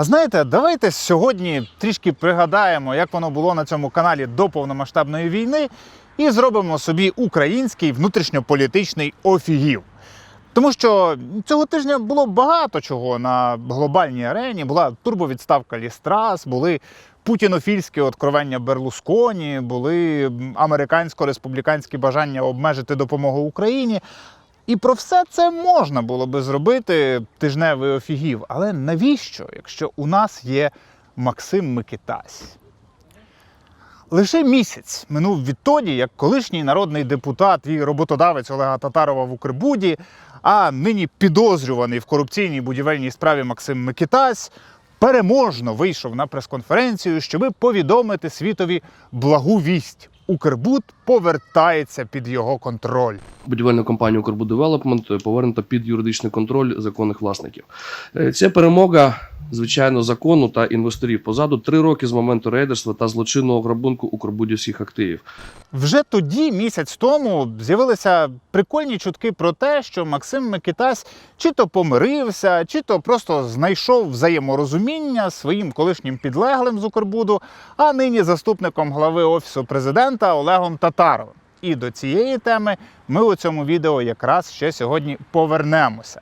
А знаєте, давайте сьогодні трішки пригадаємо, як воно було на цьому каналі до повномасштабної війни, і зробимо собі український внутрішньополітичний офігів. Тому що цього тижня було багато чого на глобальній арені. Була турбовідставка Лістрас, були путінофільські откровення Берлусконі, були американсько-республіканські бажання обмежити допомогу Україні. І про все це можна було би зробити тижневий офігів. Але навіщо, якщо у нас є Максим Микитась? Лише місяць минув відтоді, як колишній народний депутат і роботодавець Олега Татарова в Укрбуді, а нині підозрюваний в корупційній будівельній справі Максим Микитась, переможно вийшов на прес-конференцію, щоби повідомити світові благу вість. Укрбуд повертається під його контроль. будівельну компанію «Укрбуддевелопмент» повернуто під юридичний контроль законних власників. Е, Це перемога, звичайно, закону та інвесторів. Позаду три роки з моменту рейдерства та злочинного грабунку укрбудівських активів. Вже тоді, місяць тому, з'явилися прикольні чутки про те, що Максим Микитась чи то помирився, чи то просто знайшов взаєморозуміння своїм колишнім підлеглим з Укрбуду, а нині заступником глави офісу президента Олегом Татаровим. І до цієї теми ми у цьому відео якраз ще сьогодні повернемося.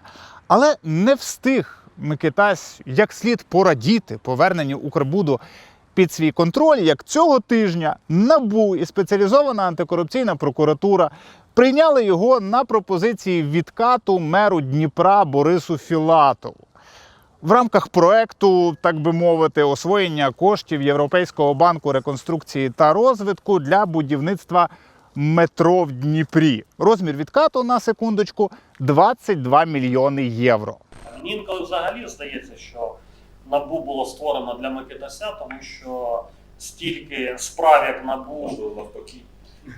Але не встиг Микитась як слід порадіти поверненню Укрбуду під свій контроль, як цього тижня НАБУ і спеціалізована антикорупційна прокуратура прийняли його на пропозиції відкату меру Дніпра Борису Філатову. В рамках проекту, так би мовити, освоєння коштів Європейського банку реконструкції та розвитку для будівництва метро в Дніпрі. Розмір відкату на секундочку 22 мільйони євро. Мені інколи взагалі здається, що набу було створено для Микитася, тому що стільки справ, як набу. навпаки.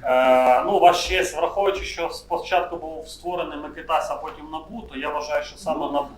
Е, ну, ваш честь, враховуючи, що спочатку був створений Микитась, а потім набу, то я вважаю, що саме набу.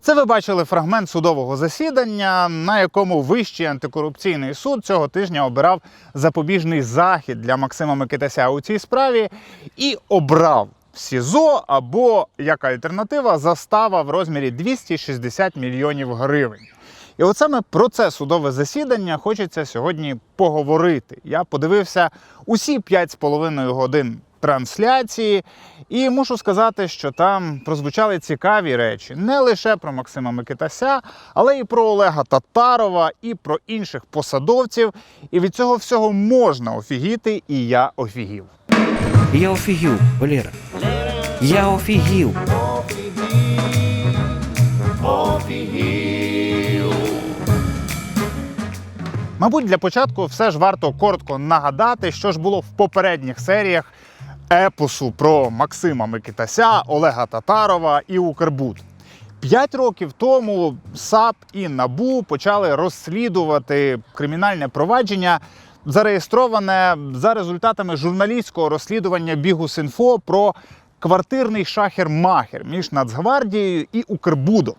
Це ви бачили фрагмент судового засідання, на якому Вищий антикорупційний суд цього тижня обирав запобіжний захід для Максима Микитася у цій справі і обрав СІЗО або як альтернатива застава в розмірі 260 мільйонів гривень. І от саме про це судове засідання хочеться сьогодні поговорити. Я подивився усі 5,5 годин трансляції, і мушу сказати, що там прозвучали цікаві речі не лише про Максима Микитася, але і про Олега Татарова, і про інших посадовців. І від цього всього можна офігіти, і я офігів. Я офігів, Валера. Я офігів. Мабуть, для початку все ж варто коротко нагадати, що ж було в попередніх серіях епосу про Максима Микитася, Олега Татарова і Укрбуд. П'ять років тому САП і НАБУ почали розслідувати кримінальне провадження, зареєстроване за результатами журналістського розслідування Бігус.Інфо про квартирний шахер-махер між Нацгвардією і Укрбудом.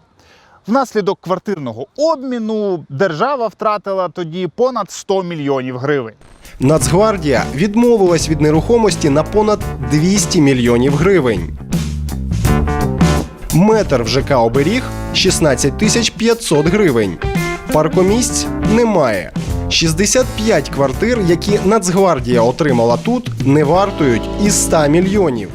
Внаслідок квартирного обміну держава втратила тоді понад 100 мільйонів гривень. Нацгвардія відмовилась від нерухомості на понад 200 мільйонів гривень. Метр в ЖК Оберіг 16 тисяч 500 гривень. Паркомісць немає. 65 квартир, які Нацгвардія отримала тут, не вартують і 100 мільйонів.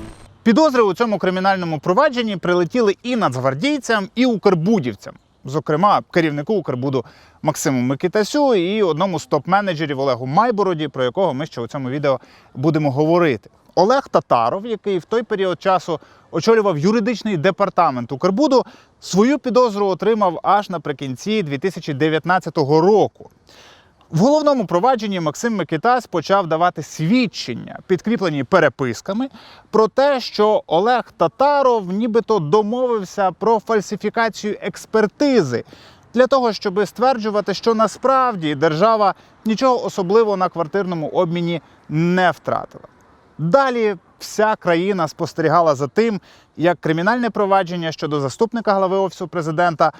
Підозри у цьому кримінальному провадженні прилетіли і нацгвардійцям, і укрбудівцям. Зокрема, керівнику Укрбуду Максиму Микитасю і одному з топ-менеджерів Олегу Майбороді, про якого ми ще у цьому відео будемо говорити. Олег Татаров, який в той період часу очолював юридичний департамент Укрбуду, свою підозру отримав аж наприкінці 2019 року. В головному провадженні Максим Микитась почав давати свідчення, підкріплені переписками, про те, що Олег Татаров нібито домовився про фальсифікацію експертизи для того, щоб стверджувати, що насправді держава нічого особливого на квартирному обміні не втратила. Далі вся країна спостерігала за тим, як кримінальне провадження щодо заступника глави офісу президента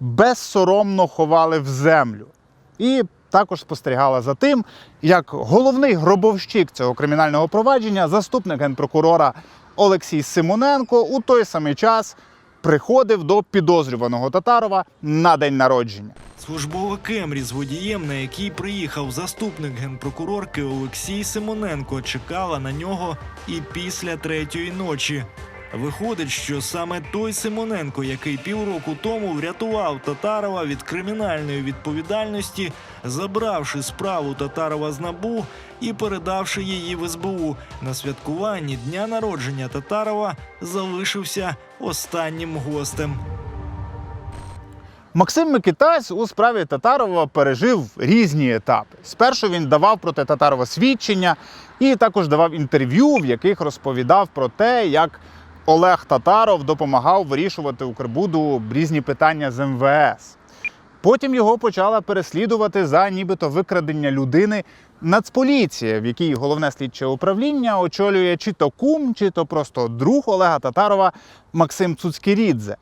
безсоромно ховали в землю. І також спостерігала за тим, як головний гробовщик цього кримінального провадження, заступник генпрокурора Олексій Симоненко, у той самий час приходив до підозрюваного Татарова на день народження. Службове Кемрі з водієм, на який приїхав заступник генпрокурорки Олексій Симоненко, чекала на нього і після третьої ночі. Виходить, що саме той Симоненко, який півроку тому врятував Татарова від кримінальної відповідальності, забравши справу Татарова з набу і передавши її в СБУ на святкуванні дня народження Татарова, залишився останнім гостем. Максим Микитась у справі Татарова пережив різні етапи. Спершу він давав проти Татарова свідчення і також давав інтерв'ю, в яких розповідав про те, як Олег Татаров допомагав вирішувати Укрбуду різні питання з МВС. Потім його почала переслідувати за нібито викрадення людини Нацполіція, в якій головне слідче управління очолює чи то кум, чи то просто друг Олега Татарова Максим Цуцькірідзе.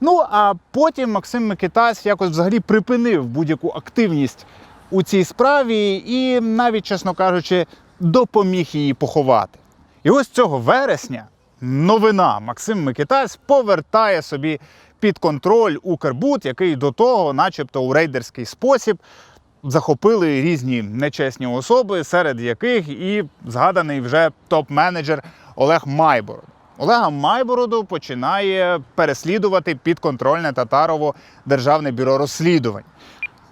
Ну а потім Максим Микитась якось взагалі припинив будь-яку активність у цій справі і навіть, чесно кажучи, допоміг її поховати. І ось цього вересня новина Максим Микитась повертає собі під контроль Укрбуд, який до того, начебто, у рейдерський спосіб захопили різні нечесні особи, серед яких і згаданий вже топ-менеджер Олег Майбород. Олега Майбороду починає переслідувати підконтрольне Татарово Державне бюро розслідувань.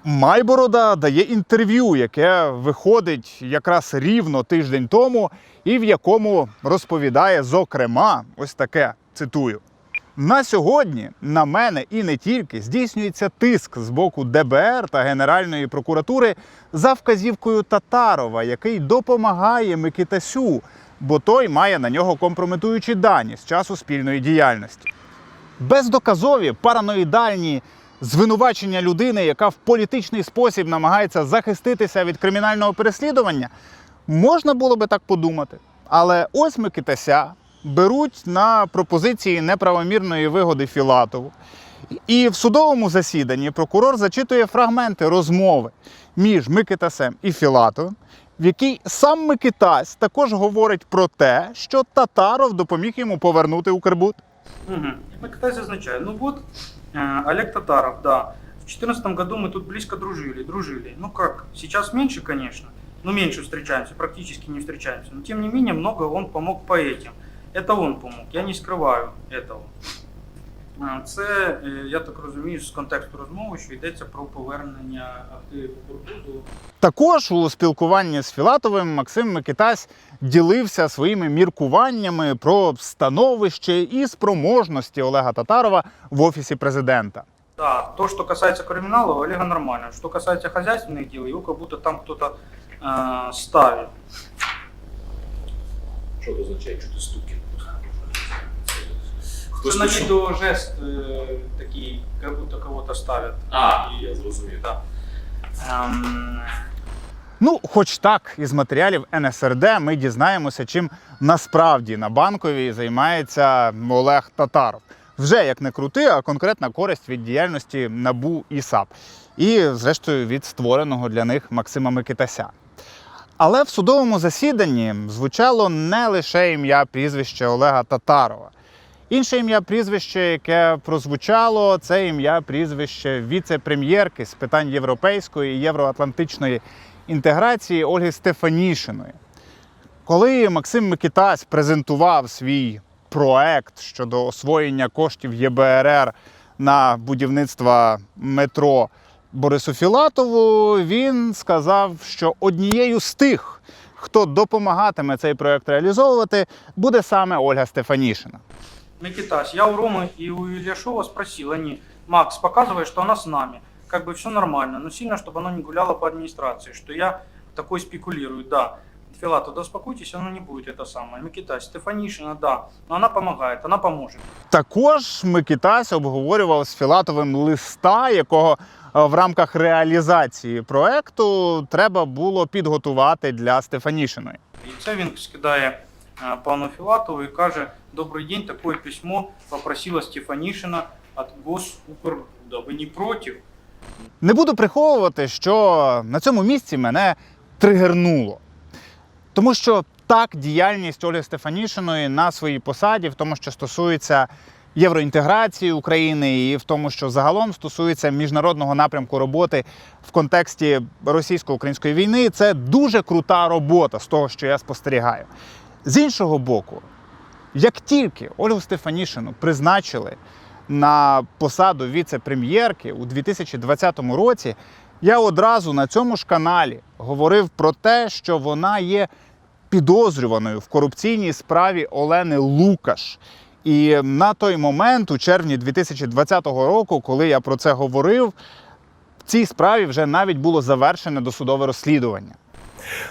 Майборода дає інтерв'ю, яке виходить якраз рівно тиждень тому, і в якому розповідає, зокрема, ось таке цитую. На сьогодні на мене і не тільки здійснюється тиск з боку ДБР та Генеральної прокуратури за вказівкою Татарова, який допомагає Микитасю, бо той має на нього компрометуючі дані з часу спільної діяльності. Бездоказові параноїдальні звинувачення людини, яка в політичний спосіб намагається захиститися від кримінального переслідування, можна було би так подумати. Але ось Микитася беруть на пропозиції неправомірної вигоди Філатову. І в судовому засіданні прокурор зачитує фрагменти розмови між Микитасем і Філатовим, в якій сам Микитась також говорить про те, що Татаров допоміг йому повернути Укрбуд. Угу. Микитай зазначає. Ну вот, э, Олег Татаров, да. В 2014 году мы тут близко дружили, дружили. Ну как, сейчас меньше, конечно, ну меньше встречаемся, практически не встречаемся. Но тем не менее, много он помог по этим. Это он помог, я не скриваю этого. Це, е, я так розумію, з контексту розмови, що йдеться про повернення активів Укрбуду Також у спілкуванні з Філатовим Максим Микитась ділився своїми міркуваннями про становище і спроможності Олега Татарова в офісі президента. Да, то, что касается криминала, у Олега нормально. Что касается хозяйственных дел, его как будто там кто-то э, ставит. Що означає, що ти стуків? Это на видео жест э, такие, как будто кого-то ставят. А, я зрозумів. Да. Эм, Ну, хоч так, із матеріалів НСРД ми дізнаємося, чим насправді на банковій займається Олег Татаров. Вже як не крути, а конкретна користь від діяльності НАБУ і САП. І, зрештою, від створеного для них Максима Микитася. Але в судовому засіданні звучало не лише ім'я прізвище Олега Татарова. Інше ім'я прізвище, яке прозвучало, це ім'я прізвище віце-прем'єрки з питань європейської і євроатлантичної інтеграції Ольги Стефанішиної. Коли Максим Микитась презентував свій проект щодо освоєння коштів ЄБРР на будівництво метро Борису Філатову, він сказав, що однією з тих, хто допомагатиме цей проект реалізовувати, буде саме Ольга Стефанішина. Микитась, я у Ромы и у Ильяшова спросил, они, Макс, показывай, что она с нами. Как бы все нормально, но сильно, чтобы она не гуляла по администрации, что я такой спекулирую, да. Филатов, да успокойтесь, она не будет это самое. Микитась, Стефанишина, да, но она помогает, она поможет. Також Микитась обговорював з Філатовим листа, якого е, в рамках реалізації проекту треба було підготувати для Стефанішиної. І це він скидає е, пану Філатову і каже: Добрий день, такое письмо попросила Стефанишина от Госукрбуда. Ви не проти? Не буду приховувати, що на цьому місці мене тригернуло. Тому що так діяльність Ольги Стефанішиної на своїй посаді, в тому, що стосується євроінтеграції України і в тому, що загалом стосується міжнародного напрямку роботи в контексті російсько-української війни. Це дуже крута робота з того, що я спостерігаю. З іншого боку, як тільки Ольгу Стефанішину призначили на посаду віце-прем'єрки у 2020 році, я одразу на цьому ж каналі говорив про те, що вона є підозрюваною в корупційній справі Олени Лукаш. І на той момент, у червні 2020 року, коли я про це говорив, в цій справі вже навіть було завершене досудове розслідування.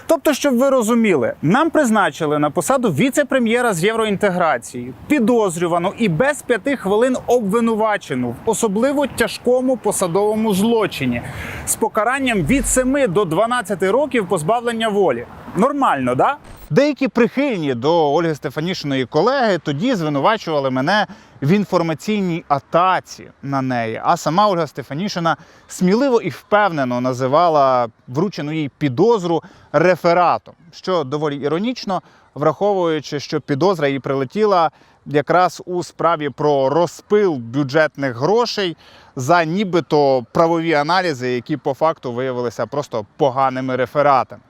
Тобто, щоб ви розуміли, нам призначили на посаду віце-прем'єра з євроінтеграції, підозрювану і без п'яти хвилин обвинувачену в особливо тяжкому посадовому злочині з покаранням від 7 до 12 років позбавлення волі. Нормально, да? Деякі прихильні до Ольги Стефанішиної колеги тоді звинувачували мене в інформаційній атаці на неї. А сама Ольга Стефанішина сміливо і впевнено називала вручену їй підозру рефератом, що доволі іронічно, враховуючи, що підозра їй прилетіла якраз у справі про розпил бюджетних грошей за нібито правові аналізи, які по факту виявилися просто поганими рефератами.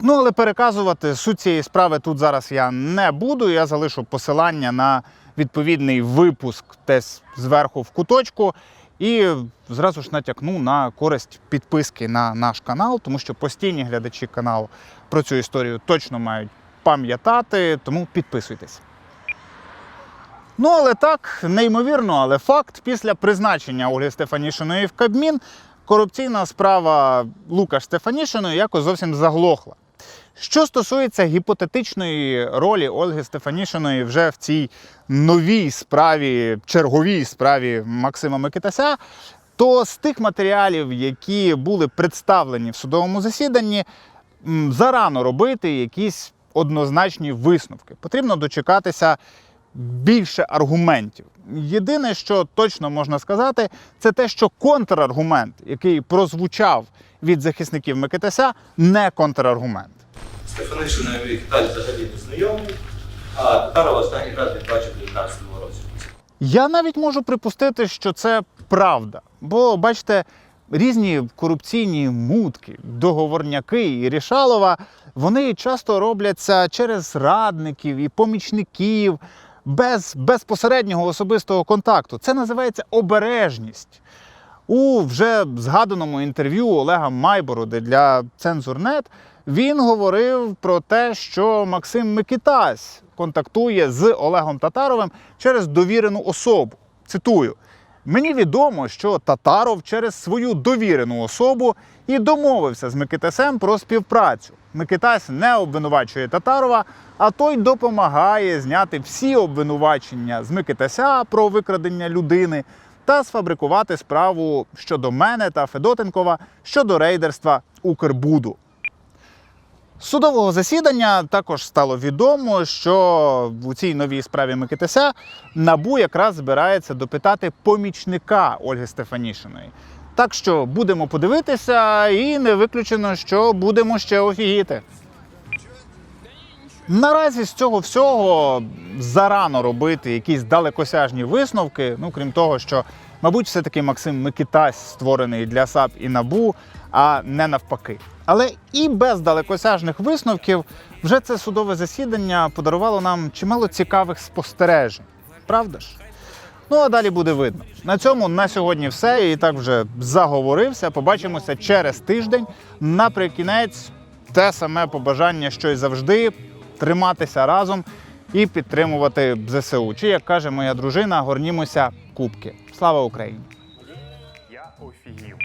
Ну, але переказувати суть цієї справи тут зараз я не буду. Я залишу посилання на відповідний випуск десь зверху в куточку. І зразу ж натякну на користь підписки на наш канал, тому що постійні глядачі каналу про цю історію точно мають пам'ятати, тому підписуйтесь. Ну, але так, неймовірно, але факт, після призначення Ольги Стефанішиної в Кабмін корупційна справа Лукаш Стефанішиної якось зовсім заглохла. Що стосується гіпотетичної ролі Ольги Стефанішиної вже в цій новій справі, черговій справі Максима Микитася, то з тих матеріалів, які були представлені в судовому засіданні, зарано робити якісь однозначні висновки. Потрібно дочекатися більше аргументів. Єдине, що точно можна сказати, це те, що контраргумент, який прозвучав від захисників Микитася, не контраргумент. Стефанишиною Віталій взагалі не знайомий, а Татарова останній раз він бачив у 19 році. Я навіть можу припустити, що це правда. Бо, бачите, різні корупційні мутки, договорняки і Рішалова, вони часто робляться через радників і помічників без безпосереднього особистого контакту. Це називається обережність. У вже згаданому інтерв'ю Олега Майбороди для Цензурнет він говорив про те, що Максим Микитась контактує з Олегом Татаровим через довірену особу. Цитую: мені відомо, що Татаров через свою довірену особу і домовився з Микитасем про співпрацю. Микитась не обвинувачує Татарова, а той допомагає зняти всі обвинувачення з Микитася про викрадення людини та сфабрикувати справу щодо мене та Федотенкова щодо рейдерства Укрбуду. Судового засідання також стало відомо, що у цій новій справі Микитася набу якраз збирається допитати помічника Ольги Стефанішиної. Так що будемо подивитися, і не виключено, що будемо ще офігіти. Наразі з цього всього зарано робити якісь далекосяжні висновки. Ну крім того, що, мабуть, все-таки Максим Микитась створений для САП і НАБУ, а не навпаки. Але і без далекосяжних висновків вже це судове засідання подарувало нам чимало цікавих спостережень. Правда ж? Ну а далі буде видно. На цьому на сьогодні все. І так вже заговорився. Побачимося через тиждень. Наприкінець те саме побажання, що й завжди триматися разом і підтримувати ЗСУ. Чи як каже моя дружина, горнімося кубки. Слава Україні! Я офігів.